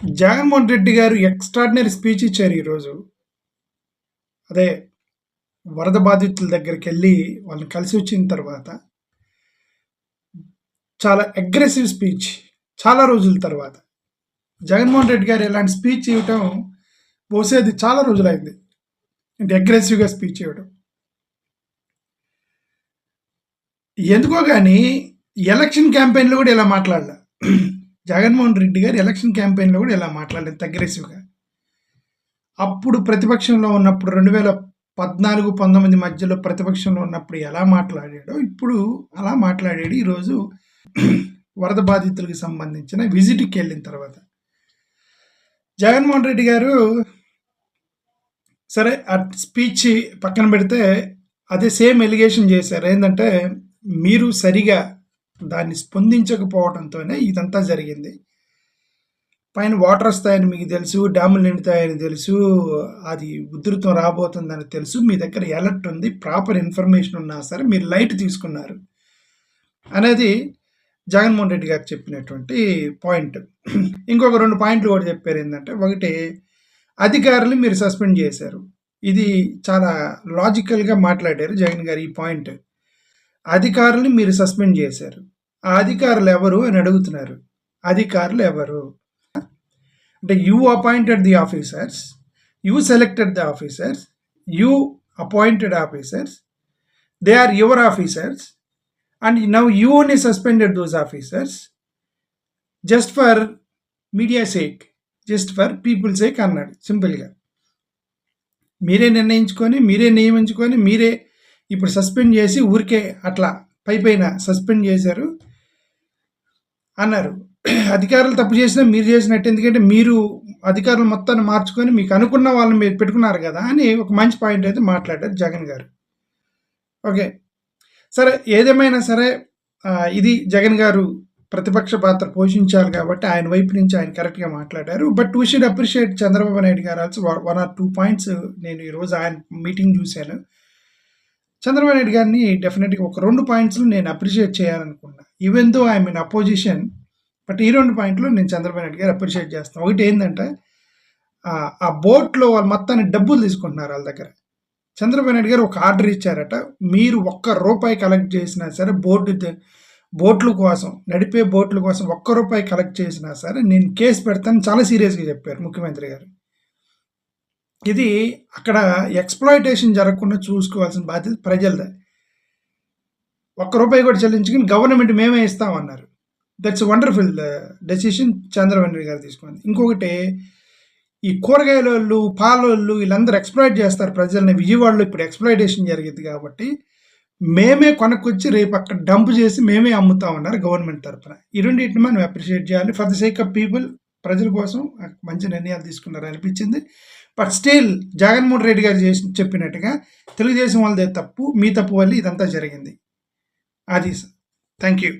జగన్మోహన్ రెడ్డి గారు extraordinary speech ఇచ్చారు ఈరోజు. అదే వరద బాధితుల దగ్గరికి వెళ్ళి వాళ్ళని కలిసి వచ్చిన తర్వాత చాలా అగ్రెసివ్ స్పీచ్ చాలా రోజుల తర్వాత. జగన్మోహన్ రెడ్డి గారు ఇలాంటి స్పీచ్ ఇవ్వటం బహుశా అది చాలా రోజులైంది. అంటే అగ్రెసివ్గా స్పీచ్ ఇవ్వడం ఎందుకో కానీ ఎలక్షన్ క్యాంపెయిన్లో కూడా ఇలా మాట్లాడలే. జగన్మోహన్ రెడ్డి గారు ఎలక్షన్ క్యాంపెయిన్లో కూడా ఇలా మాట్లాడలేదు అగ్రెసివ్గా అప్పుడు ప్రతిపక్షంలో ఉన్నప్పుడు రెండు వేల పద్నాలుగు పంతొమ్మిది మధ్యలో ప్రతిపక్షంలో ఉన్నప్పుడు ఎలా మాట్లాడాడో ఇప్పుడు అలా మాట్లాడాడు. ఈరోజు వరద బాధితులకు సంబంధించిన విజిట్కి వెళ్ళిన తర్వాత. జగన్మోహన్ రెడ్డి గారు సరే ఆ స్పీచ్ పక్కన పెడితే అదే సేమ్ ఎలిగేషన్ చేశారు. ఏంటంటే మీరు సరిగా దాన్ని స్పందించకపోవడంతోనే ఇదంతా జరిగింది. పైన వాటర్ వస్తాయని మీకు తెలుసు డ్యాములు నిండుతాయని తెలుసు అది ఉధృతం రాబోతుందని తెలుసు మీ దగ్గర ఎలర్ట్ ఉంది ప్రాపర్ ఇన్ఫర్మేషన్ ఉన్నా సరే మీరు లైట్ తీసుకున్నారు. అనేది జగన్మోహన్ రెడ్డి గారు చెప్పినటువంటి పాయింట్ ఇంకొక రెండు పాయింట్లు కూడా చెప్పారు ఏంటంటే ఒకటి అధికారులు మీరు సస్పెండ్ చేశారు. ఇది చాలా లాజికల్గా మాట్లాడారు జగన్ గారు ఈ పాయింట్ అధికారులు మీరు సస్పెండ్ చేశారు. ఆ అధికారులు ఎవరు అని అడుగుతున్నారు. అధికారులు ఎవరు అంటే you appointed the officers you selected the officers you appointed officers they are your officers and now you only suspended those officers just for media sake just for people sake అన్నాడు సింపుల్గా మీరే నిర్ణయించుకొని మీరే నియమించుకొని మీరే ఇప్పుడు సస్పెండ్ చేసి ఊరికే అట్లా పై పైన సస్పెండ్ చేశారు అన్నారు. అధికారులు తప్పు చేసినా మీరు చేసినట్టు ఎందుకంటే మీరు అధికారులు మొత్తాన్ని మార్చుకొని మీకు అనుకున్న వాళ్ళని మీరు పెట్టుకున్నారు కదా అని ఒక మంచి పాయింట్ అయితే మాట్లాడారు జగన్ గారు. ఓకే. సరే ఏదేమైనా సరే ఇది జగన్ గారు ప్రతిపక్ష పాత్ర పోషించాలి కాబట్టి ఆయన వైపు నుంచి ఆయన కరెక్ట్గా మాట్లాడారు. But we should appreciate Chandrababu Naidu garu also one or two points నేను ఈరోజు ఆయన మీటింగ్ చూశాను. చంద్రబాబు నాయుడు గారిని డెఫినెట్గా ఒక రెండు పాయింట్స్లో నేను అప్రిషియేట్ చేయాలనుకున్నా. Even though I mean opposition but ఈ రెండు పాయింట్లు నేను చంద్రబాబు నాయుడు గారు అప్రిషియేట్ చేస్తాను ఒకటి ఏంటంటే ఆ బోట్లో వాళ్ళు మొత్తాన్ని డబ్బులు తీసుకుంటున్నారు వాళ్ళ దగ్గర. చంద్రబాబు నాయుడు గారు ఒక ఆర్డర్ ఇచ్చారట మీరు ఒక్క రూపాయి కలెక్ట్ చేసినా సరే బోర్డు బోట్ల కోసం నడిపే బోట్ల కోసం ఒక్క రూపాయి కలెక్ట్ చేసినా సరే నేను కేసు పెడతాను చాలా సీరియస్గా చెప్పారు ముఖ్యమంత్రి గారు. ఇది అక్కడ ఎక్స్ప్లాయిటేషన్ జరగకుండా చూసుకోవాల్సిన బాధ్యత ప్రజలదే. ఒక్క రూపాయి కూడా చెల్లించుకుని గవర్నమెంట్ మేమే ఇస్తామన్నారు. దట్స్ వండర్ఫుల్ డెసిషన్ చంద్రబాబు గారు తీసుకుంది ఇంకొకటి ఈ కూరగాయల వాళ్ళు పాలోళ్ళు వీళ్ళందరూ ఎక్స్ప్లాయిట్ చేస్తారు ప్రజల్ని. విజయవాడలో ఇప్పుడు ఎక్స్ప్లాయిటేషన్ జరిగింది కాబట్టి మేమే కొనకొచ్చి రేపు అక్కడ డంప్ చేసి మేమే అమ్ముతామన్నారు గవర్నమెంట్ తరఫున ఈ రెండింటిని మనం అప్రిషియేట్ చేయాలి. For the sake of people ప్రజల కోసం మంచి నిర్ణయాలు తీసుకున్నారు అనిపించింది బట్ స్టిల్ జగన్మోహన్ రెడ్డి గారు చేసి చెప్పినట్టుగా తెలుగుదేశం వాళ్ళదే తప్పు మీ తప్పు వల్ల ఇదంతా జరిగింది. అది థ్యాంక్ యూ